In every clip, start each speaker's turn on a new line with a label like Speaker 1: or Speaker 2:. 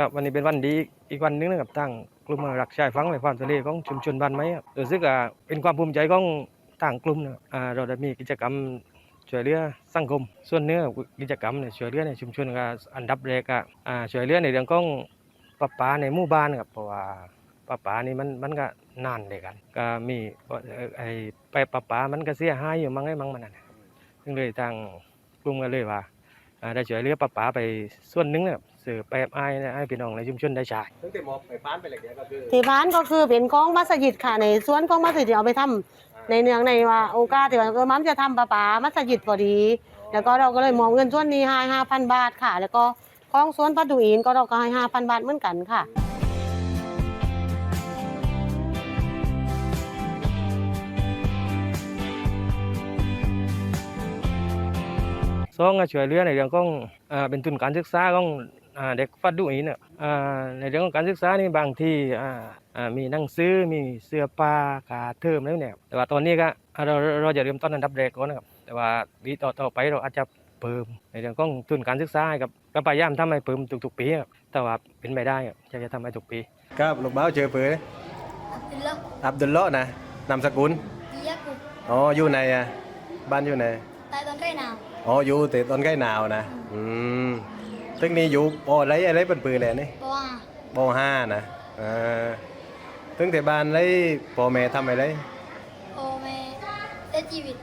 Speaker 1: ครับวันนี้เป็นวันดีอีกวันหนึงนะครับตั้งกลุ่มรักชายฟังและความทะเลของชุมชนบ้านไม้รู้สึกว่าเป็นความภูมิใจของต่างกลุ่มนะอ่าเราได้มีกิจกรรมช่วยเหลือสังคม ส่วนเนื้อกิจกรรมเนี่ยช่วยเหลือในชุมชนก็อันดับแรกอ่าช่วยเหลือในเรื่องของประปาในหมู่บ้านครับเพราะว่าประปานี่มันมันก็นานเลยกัน ก็มีไอ้ไปประปามันก็เสียหายอยู่มั้งไอ้มั้งมันนั่นซึ่งเลยทางกลุ่มก็เลยว่าได้ช่วยเหลือป้าปาไปส่วนหนึงนะครับสื่อแปบไอ้ายให้พี่น้องในชุมชนได้ใช้
Speaker 2: ตั้งแต่หมอไปป้านไปอะไรแกก็คือ
Speaker 3: ที่บ้านก็คือเป็นของมัสยิดค่ะในสวนของมัสยิดที่เอาไปทำในเนืองในว่าโอกาสที่ว่าเออมัมจะทำปลาปามัสยิดพอดี แล้วก็เราก็เลยมอบเงินส่วนนี้ให้ห้าพันบาทค่ะ แล้วก็ของสวนพัดูอินก็เราก็ให้ห้าพันบาทเหมือนกันค่ะ
Speaker 1: สองก็ช่วยเหลือในเรื่องของอ่าเป็นทุนการศึกษาของ เด็กฟัดดูอีเนี่ยอ่าในเรื่องของการศึกษานี่บางที่อ่าอ่ามีหนังสือมีเสื้อผ้าขาเทอมอะไรเนี่ยแต่ว่าตอนนี้ก็อ่าเราเราจะเริ่มต้นอันดับแรกก่อนนะครับแต่ว่าปีต่อต่อไปเราอาจจะเพิ่มในเรื่องของทุนการศึกษาให้กับก็พยายามทำให้เพิ่มทุกๆปีครับแต่ว่าเป็นไม่ได้ครับจะจะทำให้ทุกปี
Speaker 2: ครับลูกบ้าวเจอเปื่อย
Speaker 4: Abdullah
Speaker 2: อับดุลเลาะห์นะนามสกุล
Speaker 4: Yakub
Speaker 2: อ๋ออยู่ในอะบ้านอยู่ไหน
Speaker 4: tại tuần cây nào
Speaker 2: อ๋ออยู่แต่ตอนใกล้หนาวนะอืม ซึ่งนี่อยู่ปออะไรอะไรเป็นปืนแหละนี่
Speaker 4: bò à
Speaker 2: ปห้านะอ่าซึ่งแต่บ้านไรพ่อแม่ทำอะไร
Speaker 4: ô mẹ tết chi vịt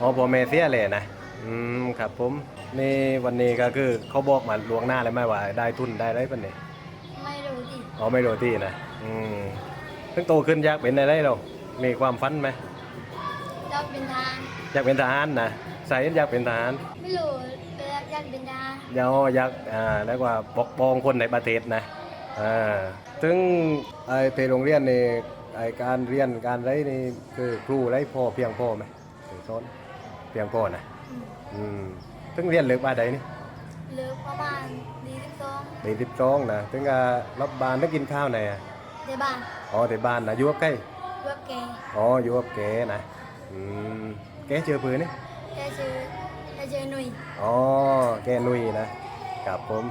Speaker 2: อ๋อพ่อแม่เสียเลยนะอืมครับผมนี่วันนี้ก็คือเขาบอกมาล่วงหน้าเลยไหมว่า ได้ทุนได้อะไรปะเนี่ย
Speaker 4: may đồ gì
Speaker 2: อ๋อไม่โรตีนะอืมเพิ่งโตขึ้นอยากเป็นอะไรเรามีความฝันไหม
Speaker 4: cho bình thản
Speaker 2: อยากเป็นทหารนะใส่อยากเป็นทหาร
Speaker 4: ไม่รู้เวลา อยากเป็นทหาร
Speaker 2: อยากอยากอ่าแล้วว่าปกป้องคนในประเทศนะอ่าถึงไอ้ไปโรงเรียนนี่ไอ้การเรียนการไรนี่คือครูไรพ่อเพียงพ่อไหมถึงสอนเพียงพ่อนะ
Speaker 4: อืม
Speaker 2: อืมถึงเรียนเลิกบ้านใดนี่
Speaker 4: เหลือประมาณดีสิบสอง
Speaker 2: ตีสิบสองนะถึงก็รับบานได้กินข้าวไหนอะ
Speaker 4: เดี๋ยวบ้าน
Speaker 2: อ๋อแต่บ้านนะอยู่กับใกล้
Speaker 4: รถแก
Speaker 2: อ๋ออยู่กับแกนะอืมแกเจอปืนนี่
Speaker 4: แกชื่อ แกชื่อนุย
Speaker 2: อ๋อแกนุยนะครับผม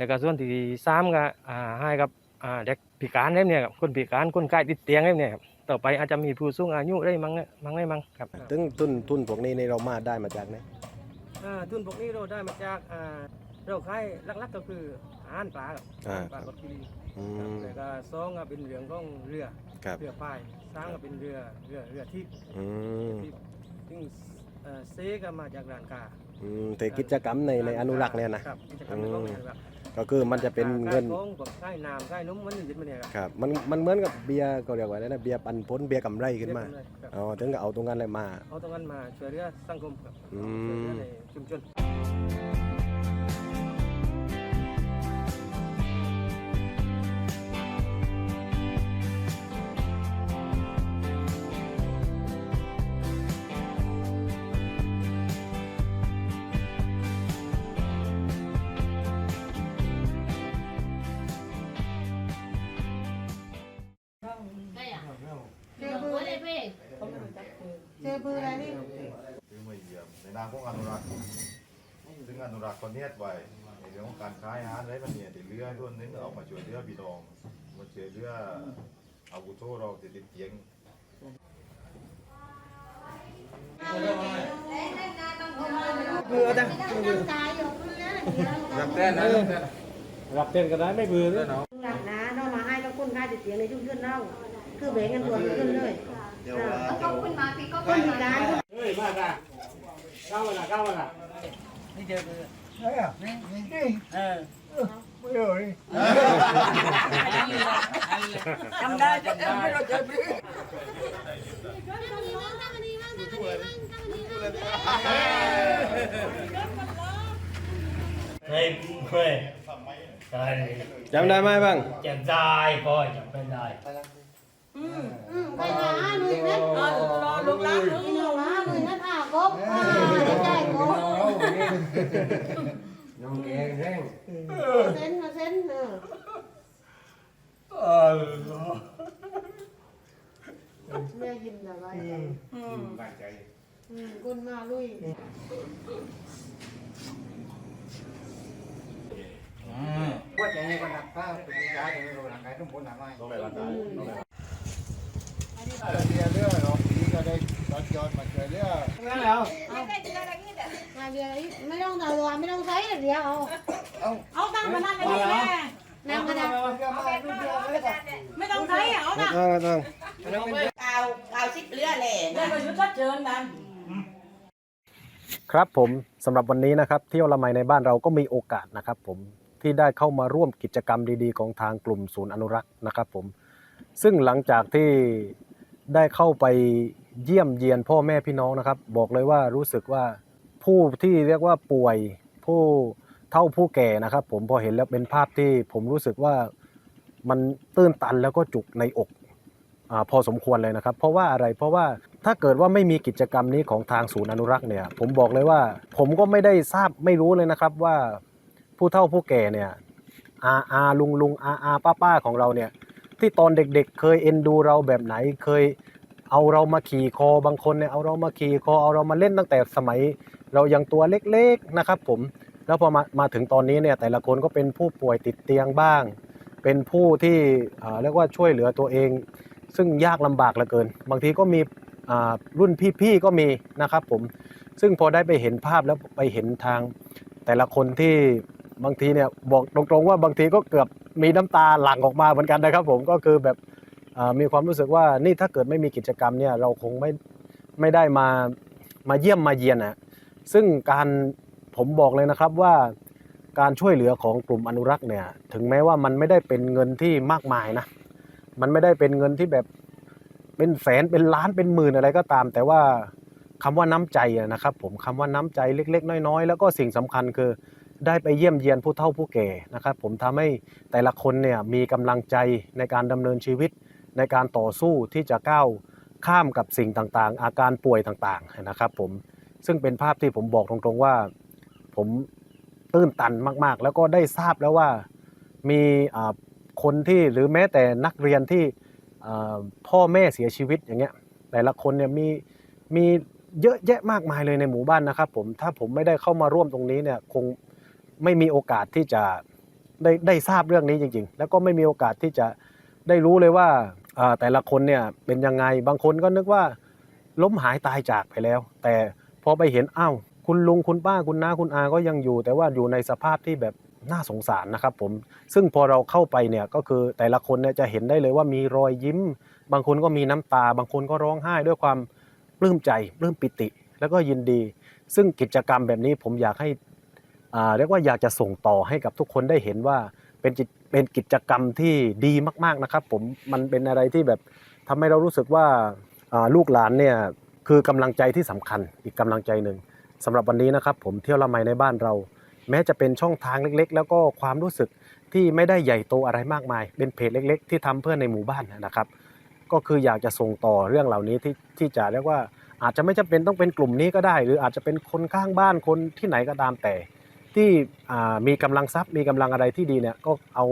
Speaker 1: แล้วก็ส่วนที่สามก็อ่าให้กับอ่าเด็กพิการเล่เนี่ยครับคนพิการคนใกล้ติดเตียงเล่เนี่ยครับต่อไปอาจจะมีผู้สูงอายุได้มั้งเนี่ยมั้งได้มั้งครับ
Speaker 2: ตึงทุนทุนพวกนี้ในเรามาได้มาจากไหน
Speaker 1: อ่าทุนพวกนี้เราได้มาจากอ่าเราขายหลักๆก็คืออาหารปลาครับ
Speaker 2: อ่า
Speaker 1: ปลากดกิลี
Speaker 2: อื
Speaker 1: ครับ
Speaker 2: ม
Speaker 1: แล้วก็สองก็เป็นเรื่องของเรือ
Speaker 2: ครับ
Speaker 1: เรือพายสามก็เป็นเรือเรือเรือทิพย์
Speaker 2: อืม
Speaker 1: ทิพย์ซึ่งเอ่อเซก็มาจากร้านกา
Speaker 2: อืมแต่กิจกรรมในในอนุรักษ์เนี่ยนะครับ
Speaker 1: กิจกรรมในของอนุรักษ์
Speaker 2: ก็คือมันจะเป็นเงิน
Speaker 1: ขายของพวกขายน้ำขายนมมันยึดมาเนี่ยครับ
Speaker 2: ครับมันมันเหมือนกับเบียร์ก็เรียกว่าอะไรนะเบียร์ปันผลเบียร์กำไรขึ้นมา
Speaker 1: เรียกเลยครับ
Speaker 2: อ๋อถึงก็เอาตรงนั้นเลยมา
Speaker 1: เอาตรงนั้นมาช่วยเหลือสังคมครับ
Speaker 2: อืม
Speaker 1: ช่วยเหลือในชุมชน
Speaker 3: เจอปืนเจอปืนอะไรนี่
Speaker 5: คือมาเยี่ยมในนามของอนุรักษ์ซึ่งอนุรักษ์คนเนี้ยไว้ในเรื่องของการขายอาหารอะไรมันเนี่ยติดเรือส่วนหนึงเอามาช่วยเรือพี่น้องมาช่วยเรืออาวุโสเราติดติดเตียง
Speaker 1: เบื่อจัง
Speaker 3: รับ
Speaker 1: รับเต้นนะรับเต้นก็ได้ไม่เบื่อเลย
Speaker 3: หลักนะเรามาให้ กับคนค่าติดเตียงในชุมชนเราคือแบ่งกันตัวขึ้นเลย
Speaker 4: ขอบคุณมากพี่ก็
Speaker 3: คนพิการ
Speaker 1: เฮ้ยมาจ้ะก้าวมาละก้าวมาละ
Speaker 6: จำได้จำได้ไม่รู้จักพี่
Speaker 1: เฮ้ยเฮ้ย
Speaker 7: ใช่
Speaker 2: จำได้ไหมบ้าง
Speaker 7: จำได้พ่อจำเป็นได้
Speaker 3: อืมไปหาหนุ่ยนะ
Speaker 6: รอลูกหลาน
Speaker 3: พี่น้องหาหนุ่ยนะอะกบอ่าได้ใจกบ
Speaker 2: น้องแกงแห้ง
Speaker 3: เซ็นมาเซ็นเออแม่ยิ้มแต่ไว้
Speaker 6: อืม
Speaker 3: อืมคุณมาลุย
Speaker 8: ว่าจะให้กันนักป้าเป็นย้ายไปโรงหนังไก่ทุ่มบนหนังไม้
Speaker 5: ต้องไปรักษาต้องไปรักษา
Speaker 8: เรือเรือเราปีก็ได้ตอนย้อนมาเจอเรือ
Speaker 6: งั้นแล้ว
Speaker 3: มาเดี๋ยวไม่ต้องเอาตัวไม่ต้องใช้เดี๋ยวเอา
Speaker 6: เอาตังมานั่งกันแม่
Speaker 3: น้ำกระดาษ
Speaker 8: เรือมาเรือเรือเลยก่อน
Speaker 6: ไม่ต้องใช้เอา
Speaker 2: ต้องต้อง
Speaker 9: เอาเอาสิบเรือเลย
Speaker 6: เดินไปชุดก็เชิญนั้น
Speaker 2: ครับผมสำหรับวันนี้นะครับเที่ยวละไมในบ้านเราก็มีโอกาสนะครับผม ที่ได้เข้ามาร่วมกิจกรรมดีๆ ของทางกลุ่มศูนย์อนุรักษ์นะครับผมซึ่งหลังจากที่ได้เข้าไปเยี่ยมเยียนพ่อแม่พี่น้องนะครับ บอกเลยว่ารู้สึกว่าผู้ที่เรียกว่าป่วยผู้เท่าผู้แก่นะครับ ผมพอเห็นแล้วเป็นภาพที่ผมรู้สึกว่ามันตื้นตันแล้วก็จุกในอกอพอสมควรเลยนะครับ เพราะว่าอะไรเพราะว่าถ้าเกิดว่าไม่มีกิจกรรมนี้ของทางศูนย์อนุรักษ์เนี่ย ผมบอกเลยว่า ผมก็ไม่ได้ทราบไม่รู้เลยนะครับว่า ผู้เฒ่าผู้แก่เนี่ยอาอาลุงลุงอาอาป้าป้าของเราเนี่ยที่ตอนเด็กๆ เคยเอ็นดูเราแบบไหนเคยเอาเรามาขี่คอบางคนเนี่ยเอาเรามาขี่คอเอาเรามาเล่นตั้งแต่สมัย เรายังตัวเล็กๆนะครับ ผมแล้วพอมามาถึงตอนนี้เนี่ยแต่ละคนก็เป็นผู้ป่วยติดเตียงบ้าง เป็นผู้ที่เรียกว่าช่วยเหลือตัวเอง ซึ่งยากลำบากเหลือเกิน บางทีก็มีรุ่นพี่ๆก็มีนะครับผมซึ่งพอได้ไปเห็นภาพแล้วไปเห็นทางแต่ละคนที่ บางทีเนี่ยบอกตรงๆว่าบางทีก็เกือบมีน้ำตาหลั่งออกมาเหมือนกันนะครับ ผมก็คือแบบมีความรู้สึกว่านี่ถ้าเกิดไม่มีกิจกรรมเนี่ยเราคงไม่ไม่ได้มามาเยี่ยมมาเยียนนะซึ่งการผมบอกเลยนะครับว่าการช่วยเหลือของกลุ่มอนุรักษ์เนี่ยถึงแม้ว่ามันไม่ได้เป็นเงินที่มากมายนะมันไม่ได้เป็นเงินที่แบบเป็นแสนเป็นล้านเป็นหมื่นอะไรก็ตาม แต่ว่าคำว่าน้ำใจนะครับผมคำว่าน้ำใจเล็ก ๆ น้อย ๆ แล้วก็สิ่งสำคัญคือ ได้ไปเยี่ยมเยียนผู้เฒ่าผู้แก่นะครับ ผมทำให้แต่ละคนเนี่ยมีกำลังใจในการดำเนินชีวิต ในการต่อสู้ที่จะก้าวข้ามกับสิ่งต่างๆ อาการป่วยต่างๆนะครับ ผมซึ่งเป็นภาพที่ผมบอกตรงๆว่า ผมตื้นตันมากๆ แล้วก็ได้ทราบแล้วว่ามีคนที่หรือแม้แต่นักเรียนที่พ่อแม่เสียชีวิตอย่างเงี้ยแต่ละคนเนี่ยมีมีเยอะแยะมากมายเลยในหมู่บ้านนะครับ ผมถ้าผมไม่ได้เข้ามาร่วมตรงนี้เนี่ยคง ไม่มีโอกาสที่จะได้ได้ทราบเรื่องนี้จริง ๆ แล้วก็ไม่มีโอกาสที่จะได้รู้เลยว่าแต่ละคนเนี่ยเป็นยังไงบางคนก็นึกว่าล้มหายตายจากไปแล้ว แต่พอไปเห็นอ้าวคุณลุงคุณป้าคุณน้าคุณอาก็ยังอยู่ แต่ว่าอยู่ในสภาพที่แบบน่าสงสารนะครับผมซึ่งพอเราเข้าไปเนี่ยก็คือแต่ละคนเนี่ยจะเห็นได้เลยว่ามีรอยยิ้ม บางคนก็มีน้ำตา บางคนก็ร้องไห้ด้วยความปลื้มใจปลื้มปิติ แล้วก็ยินดี ซึ่งกิจกรรมแบบนี้ผมอยากให้ เรียกว่าอยากจะส่งต่อให้กับทุกคนได้เห็นว่าเป็นจิตเป็นกิจกรรมที่ดีมาก ๆนะครับ ผมมันเป็นอะไรที่แบบทำให้เรารู้สึกว่าาลูกหลานเนี่ยคือกำลังใจที่สำคัญอีกกำลังใจหนึ่งสำหรับวันนี้นะครับ ผมเที่ยวละไมในบ้านเรา แม้จะเป็นช่องทางเล็ก ๆ แล้วก็ความรู้สึกที่ไม่ได้ใหญ่โตอะไรมากมาย เป็นเพจเล็ก ๆ ที่ทำเพื่อในหมู่บ้านนะครับ ก็คืออยากจะส่งต่อเรื่องเหล่านี้ที่ที่จะเรียกว่าอาจจะไม่จำเป็นต้องเป็นกลุ่มนี้ก็ได้ หรืออาจจะเป็นคนข้างบ้านคนที่ไหนก็ตามแต่ ที่มีกำลังทรัพย์มีกำลังอะไรที่ดีเนี่ยก็เอา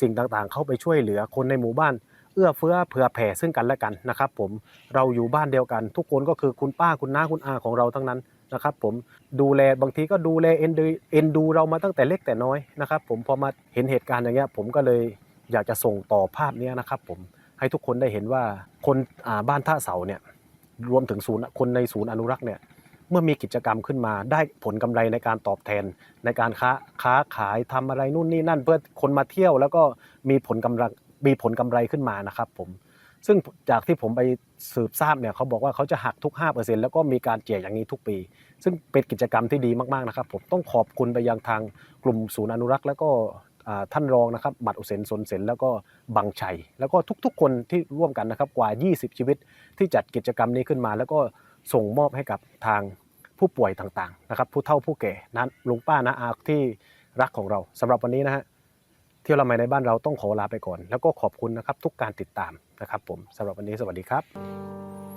Speaker 2: สิ่งต่างๆ เข้าไปช่วยเหลือคนในหมู่บ้าน เอื้อเฟื้อเผื่อแผ่ซึ่งกันและกันนะครับ ผมเราอยู่บ้านเดียวกัน ทุกคนก็คือคุณป้าคุณน้าคุณอาของเราทั้งนั้นนะครับผมดูแลบางทีก็ดูแลเอ็นดูเอ็นดูเรามาตั้งแต่เล็กแต่น้อยนะครับผมพอมาเห็นเหตุการณ์อย่างเงี้ยผมก็เลยอยากจะส่งต่อภาพเนี้ยนะครับผมให้ทุกคนได้เห็นว่าคนบ้านท่าเสาเนี่ยรวมถึงศูนย์คนในศูนย์อนุรักษ์เนี่ย เมื่อมีกิจกรรมขึ้นมา ได้ผลกำไรในการตอบแทน ในการค้าค้าขายทำอะไรนู่นนี่นั่น เพื่อคนมาเที่ยวแล้วก็มีผลกำไรมีผลกำไรขึ้นมานะครับผมซึ่งจากที่ผมไปสืบทราบเนี่ยเขาบอกว่าเขาจะหักทุก 5%แล้วก็มีการแจกอย่างนี้ทุกปี ซึ่งเป็นกิจกรรมที่ดีมากๆนะครับ ผมต้องขอบคุณไปยังทางกลุ่มศูนย์อนุรักษ์ แล้วก็ท่านรองนะครับบัตรอุเซนสนเซนแล้วก็บังชัย แล้วก็ทุกๆ คนที่ร่วมกันนะครับกว่า 20 ชีวิตที่จัดกิจกรรมนี้ขึ้นมา แล้วก็ส่งมอบให้กับทาง ผู้ป่วยต่างๆนะครับผู้เฒ่าผู้แก่นั้นลุงป้านาอาที่รักของเราสำหรับวันนี้นะฮะเที่ยวละไมในบ้านเราต้องขอลาไปก่อน แล้วก็ขอบคุณนะครับทุกการติดตามนะครับผมสำหรับวันนี้สวัสดีครับ